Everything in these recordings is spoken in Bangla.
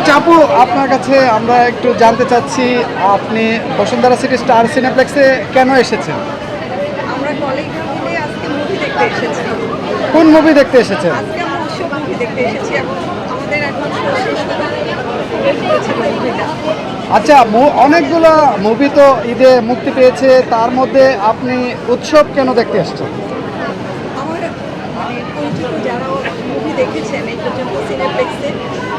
আচ্ছা আপু আপনার কাছে আমরা একটু জানতে চাচ্ছি আপনি বসুন্ধরা সিটি স্টার সিনেপ্লেক্সে কেন এসেছেন? আমরা মিলে আজকে মুভি দেখতে এসেছি। কোন মুভি দেখতে এসেছেন? আজকে আমরা উৎসব দেখতে এসেছি এবং আমাদের শেষ আচ্ছা অনেকগুলো মুভি তো ঈদে মুক্তি পেয়েছে তার মধ্যে আপনি উৎসব কেন দেখতে এসেছেন আমার মানে পরিচিত যারা মুভি দেখেছেন এই পর্যন্ত সিনেপ্লেক্সে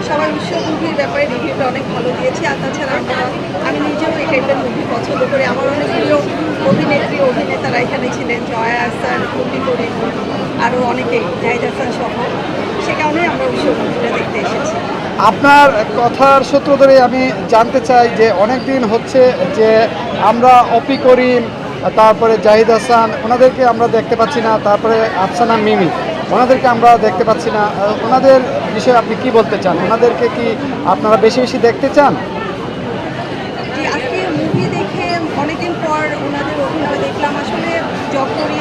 সবাই উৎসব মুভির ব্যাপারে রিভিউটা অনেক ভালো দিয়েছে। আর তাছাড়া আমি নিজেও এই টাইপের মুভি পছন্দ করি। আমার অনেক প্রিয় অভিনেত্রী অভিনেতারা এখানে ছিলেন, জয়া আসার মুভি করি আরও অনেকেই, জাহিদ হাসান সহ। সে কারণে আমরা উৎসব মুভিটা দেখতে এসেছি। আপনার কথার সূত্র ধরে আমি জানতে চাই যে অনেক দিন হচ্ছে যে আমরা অপি করিম তারপরে জাহিদ হাসান, ওনাদেরকে আমরা দেখতে পাচ্ছি না। তারপরে আফসানা মিমি, ওনাদেরকে আমরা দেখতে পাচ্ছি না। ওনাদের বিষয়ে আপনি কি বলতে চান? ওনাদেরকে কি আপনারা বেশি বেশি দেখতে চান? অনেকদিন পর ওনাদের অভিনয় দেখলাম। আসলে জব করি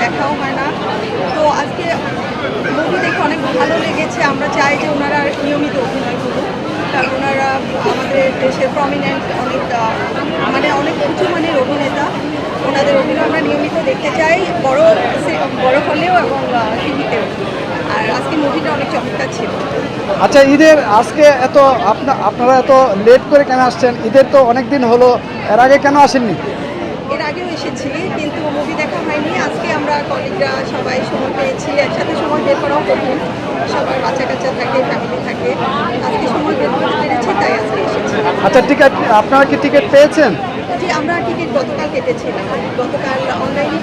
দেখাও হয় না। তো আজকে মুভি দেখে অনেক ভালো লেগেছে। আমরা চাই যে ওনারা নিয়মিত অভিনয় করুক। কারণ ওনারা আমাদের দেশের প্রমিনেন্ট অনেক মানে অনেক উঁচু মানের অভিনেতা ওনাদের অভিনয় আমরা চাই বড় বড় হলেও এবং টিভিতেও আর আজকে মুভিটা অনেক চমৎকার ছিল। আচ্ছা ঈদের আজকে এত আপনা আপনারা এত লেট করে কেন আসছেন? ঈদের তো অনেক দিন হলো এর আগে কেন আসেননি? এর আগেও এসেছি কিন্তু মুভি দেখা হয়নি। আজকে আমরা কলিগরা সবাই সময় পেয়েছি একসাথে সময় বের করাও কঠিন। সবার বাচ্চা কাচ্চা থাকে ফ্যামিলি থাকে। আজকে সময় বের করতে পেরেছি তাই আজকে এসেছি। আচ্ছা টিকিট আপনারা কি টিকিট পেয়েছেন? জি আমরা টিকিট গতকাল কেটেছিলাম। গতকাল অনলাইনে